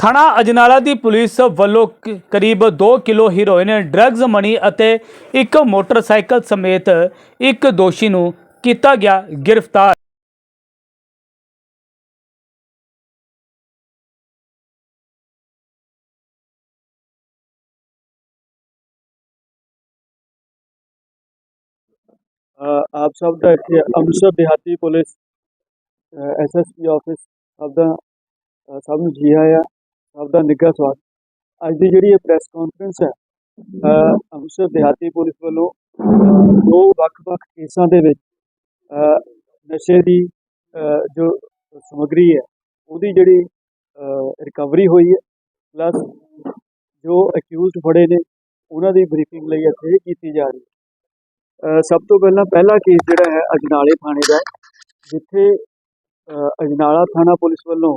ਥਾਣਾ ਅਜਨਾਲਾ ਦੀ ਪੁਲਿਸ ਵੱਲੋਂ ਕ- ਕਰੀਬ 2 ਕਿਲੋ ਹੀਰੋਇਨ ਡਰੱਗਸ ਮਣੀ ਅਤੇ ਇੱਕ ਮੋਟਰਸਾਈਕਲ ਸਮੇਤ ਇੱਕ ਦੋਸ਼ੀ ਨੂੰ ਕੀਤਾ ਗਿਆ ਗ੍ਰਿਫਤਾਰ। ਅ, ਆਪ ਸਭ ਦਾ ਇੱਥੇ ਅੰਮ੍ਰਿਤਸਰ ਦਿਹਾਤੀ ਪੁਲਿਸ ਐਸਐਸਪੀ ਆਫਿਸ ਸਭ ਦਾ ਅ, ਸਭ ਨੂੰ ਜੀ ਆਇਆਂ, ਸਭ ਦਾ ਨਿੱਘਾ ਸਵਾਗਤ। ਅੱਜ ਦੀ ਜਿਹੜੀ ਇਹ ਪ੍ਰੈਸ ਕਾਨਫਰੰਸ ਹੈ ਅੰਮ੍ਰਿਤਸਰ ਦਿਹਾਤੀ ਪੁਲਿਸ ਵੱਲੋਂ ਦੋ ਵੱਖ-ਵੱਖ ਕੇਸਾਂ ਦੇ ਵਿੱਚ ਨਸ਼ੇ ਦੀ ਜੋ ਸਮੱਗਰੀ ਹੈ, ਉਹਦੀ ਜਿਹੜੀ ਰਿਕਵਰੀ ਹੋਈ ਹੈ। ਪਲੱਸ ਜੋ ਅਕਿਊਜ਼ਡ ਫੜੇ ਨੇ, ਉਹਨਾਂ ਦੀ ਬਰੀਫਿੰਗ ਲਈ ਇੱਥੇ ਕੀਤੀ ਜਾ ਰਹੀ ਹੈ। ਸਭ ਤੋਂ ਪਹਿਲਾਂ ਪਹਿਲਾ ਕੇਸ ਜਿਹੜਾ ਹੈ, ਅਜਨਾਲੇ ਥਾਣੇ ਦਾ ਜਿੱਥੇ ਅਜਨਾਲਾ ਥਾਣਾ ਪੁਲਿਸ ਵੱਲੋਂ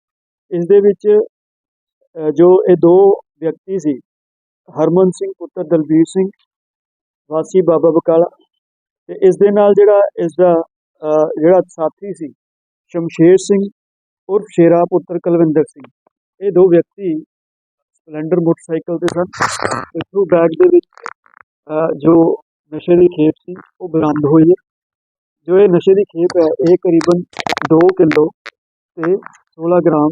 ਇਸ ਦੇ ਵਿੱਚ ਜੋ ਇਹ ਦੋ ਵਿਅਕਤੀ ਸੀ, ਹਰਮਨ ਸਿੰਘ ਪੁੱਤਰ ਦਲਬੀਰ ਸਿੰਘ, ਵਾਸੀ ਬਾਬਾ ਬਕਾਲਾ ਤੇ ਇਸ ਦੇ ਨਾਲ ਜਿਹੜਾ ਇਸ ਦਾ ਜਿਹੜਾ ਸਾਥੀ ਸੀ, ਸ਼ਮਸ਼ੇਰ ਸਿੰਘ ਉਰਫ ਸ਼ੇਰਾ ਪੁੱਤਰ ਕੁਲਵਿੰਦਰ ਸਿੰਘ, ਇਹ ਦੋ ਵਿਅਕਤੀ ਸਪਲੈਂਡਰ ਮੋਟਰਸਾਈਕਲ ਤੇ ਸਨ ਪਿੱਠੂ ਬੈਗ ਦੇ ਵਿੱਚ ਜੋ ਨਸ਼ੇ ਦੀ ਖੇਪ ਸੀ, ਉਹ ਬਰਾਮਦ ਹੋਈ ਹੈ। ਜੋ ਇਹ ਨਸ਼ੇ ਦੀ ਖੇਪ ਹੈ, ਇਹ ਕਰੀਬਨ 2 ਕਿਲੋ ਤੇ 16 ਗ੍ਰਾਮ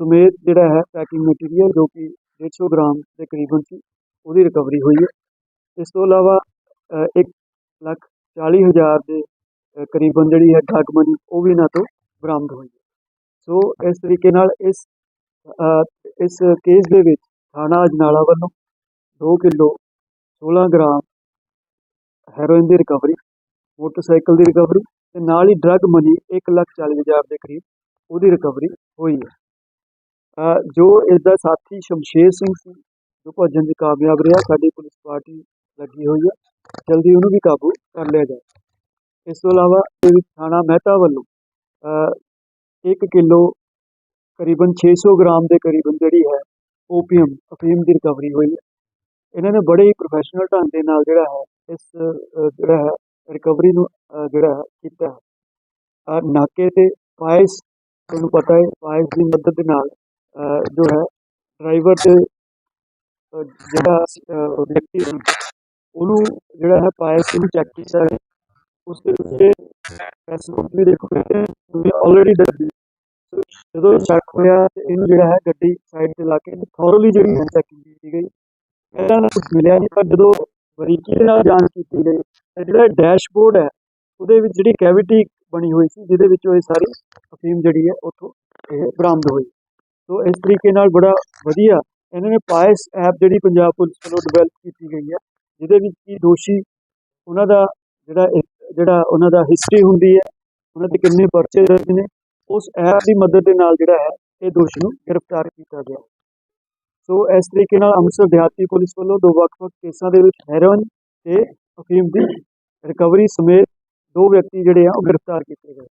ਸਮੇਤ ਜਿਹੜਾ ਹੈ ਪੈਕਿੰਗ ਮਟੀਰੀਅਲ ਜੋ ਕਿ 150 ਗ੍ਰਾਮ ਦੇ ਕਰੀਬਨ ਸੀ ਉਹਦੀ ਰਿਕਵਰੀ ਹੋਈ ਹੈ। ਇਸ ਤੋਂ ਇਲਾਵਾ ਅ, ਇੱਕ ਲੱਖ 40 ਹਜ਼ਾਰ ਦੇ ਕਰੀਬਨ ਜਿਹੜੀ ਹੈ ਡਰਗ ਮਨੀ ਉਹ ਵੀ ਇਹਨਾਂ ਤੋਂ ਬਰਾਮਦ ਹੋਈ ਹੈ। ਸੋ ਇਸ ਤਰੀਕੇ ਨਾਲ ਇਸ ਇਸ ਕੇਸ ਦੇ ਵਿੱਚ ਥਾਣਾ ਅਜਨਾਲਾ ਵੱਲੋਂ 2 ਕਿਲੋ 16 ਗ੍ਰਾਮ ਹੈਰੋਇਨ ਦੀ ਰਿਕਵਰੀ ਮੋਟਰਸਾਈਕਲ ਦੀ ਰਿਕਵਰੀ ਤੇ ਨਾਲ ਹੀ ਡਰੱਗ ਮਨੀ 140000 ਦੇ ਕਰੀਬ ਉਹਦੀ ਰਿਕਵਰੀ ਹੋਈ ਹੈ। ਜੋ ਇਸ ਦਾ ਸਾਥੀ ਸ਼ਮਸ਼ੇਰ ਸਿੰਘ ਸੀ ਜੋ ਭੱਜਣ 'ਚ ਕਾਮਯਾਬ ਰਿਹਾ ਸਾਡੀ ਪੁਲਿਸ ਪਾਰਟੀ ਲੱਗੀ ਹੋਈ ਹੈ। ਜਲਦੀ ਉਹਨੂੰ ਵੀ ਕਾਬੂ ਕਰ ਲਿਆ ਜਾਏ ਇਸ ਤੋਂ ਇਲਾਵਾ ਇਹ ਥਾਣਾ ਮਹਿਤਾ ਵੱਲੋਂ ਅ, 1 ਕਿਲੋ ਕਰੀਬਨ 600 ਗ੍ਰਾਮ ਦੇ ਕਰੀਬਨ ਜਿਹੜੀ ਹੈ ਓਪੀਅਮ ਅਫੀਮ ਦੀ ਰਿਕਵਰੀ ਹੋਈ ਹੈ। ਇਹਨਾਂ ਨੇ ਬੜੇ ਹੀ ਪ੍ਰੋਫੈਸ਼ਨਲ ਢੰਗ ਦੇ ਨਾਲ ਜਿਹੜਾ ਹੈ ਇਸ ਜਿਹੜਾ ਹੈ ਰਿਕਵਰੀ ਨੂੰ ਜਿਹੜਾ ਹੈ ਕੀਤਾ ਹੈ। ਨਾਕੇ ਤੇ ਪਾਇਸ ਤੁਹਾਨੂੰ ਪਤਾ ਹੈ ਪਾਇਸ ਦੀ ਮਦਦ ਦੇ ਨਾਲ ਅ, ਜੋ ਹੈ ਡਰਾਈਵਰ ਤੇ ਜਿਹੜਾ ਵਿਅਕਤੀ ਉਹਨੂੰ ਜਿਹੜਾ ਹੈ ਪਾਇਸ ਨੂੰ ਚੈੱਕ ਕੀਤਾ ਹੈ। ਉਸ ਦੇ ਉੱਤੇ ਪੈਸਪੋਰਟ ਵੀ ਦੇਖੋ ਆਲਰੇਡੀ ਦੱਸਦੀ ਜਦੋਂ ਸ਼ੱਕ ਹੋਇਆ ਇਹਨੂੰ ਜਿਹੜਾ ਹੈ ਗੱਡੀ ਸਾਈਡ ਤੇ ਲਾ ਕੇ ਥੋਰਲੀ ਜਿਹੜੀ ਹੈ ਚੈਕਿੰਗ ਕੀਤੀ ਗਈ। ਇਹਨਾਂ ਨੂੰ ਕੁਝ ਮਿਲਿਆ ਨਹੀਂ ਪਰ ਜਦੋਂ ਬਰੀਕੀ ਦੇ ਨਾਲ ਜਾਂਚ ਕੀਤੀ ਗਈ ਜਿਹੜਾ ਡੈਸ਼ਬੋਰਡ ਹੈ ਉਹਦੇ ਵਿੱਚ ਜਿਹੜੀ ਕੈਵਿਟੀ ਬਣੀ ਹੋਈ ਸੀ ਜਿਹਦੇ ਵਿੱਚੋਂ ਇਹ ਸਾਰੀ ਅਫੀਮ ਜਿਹੜੀ ਹੈ ਉੱਥੋਂ ਇਹ ਬਰਾਮਦ ਹੋਈ। ਸੋ ਇਸ ਤਰੀਕੇ ਨਾਲ ਬੜਾ ਵਧੀਆ ਇਹਨਾਂ ਨੇ ਪਾਇਸ ਐਪ ਜਿਹੜੀ ਪੰਜਾਬ ਪੁਲਿਸ ਵੱਲੋਂ ਡਿਵੈਲਪ ਕੀਤੀ ਗਈ ਹੈ, ਜਿਹਦੇ ਵਿੱਚ ਕੀ ਦੋਸ਼ੀ ਉਹਨਾਂ ਦਾ ਜਿਹੜਾ ਜਿਹੜਾ ਉਹਨਾਂ ਦਾ ਹਿਸਟਰੀ ਹੁੰਦੀ ਹੈ, ਉਹਨਾਂ 'ਤੇ ਕਿੰਨੇ ਪਰਚੇ ਦਰਜ ਨੇ, ਉਸ ਐਪ ਦੀ ਮਦਦ ਦੇ ਨਾਲ ਜਿਹੜਾ ਹੈ, ਇਹ ਦੋਸ਼ੀ ਨੂੰ ਗ੍ਰਿਫਤਾਰ ਕੀਤਾ ਗਿਆ। ਸੋ ਇਸ ਤਰੀਕੇ ਨਾਲ ਅੰਮ੍ਰਿਤਸਰ ਦਿਹਾਤੀ ਪੁਲਿਸ ਵੱਲੋਂ ਦੋ ਵੱਖ-ਵੱਖ ਕੇਸਾਂ ਦੇ ਵਿੱਚ ਹੈਰੋਇਨ ਤੇ ਅਫੀਮ ਦੀ ਰਿਕਵਰੀ ਸਮੇਤ ਦੋ ਵਿਅਕਤੀ ਜਿਹੜੇ ਆ, ਉਹ ਗ੍ਰਿਫਤਾਰ ਕੀਤੇ ਗਏ।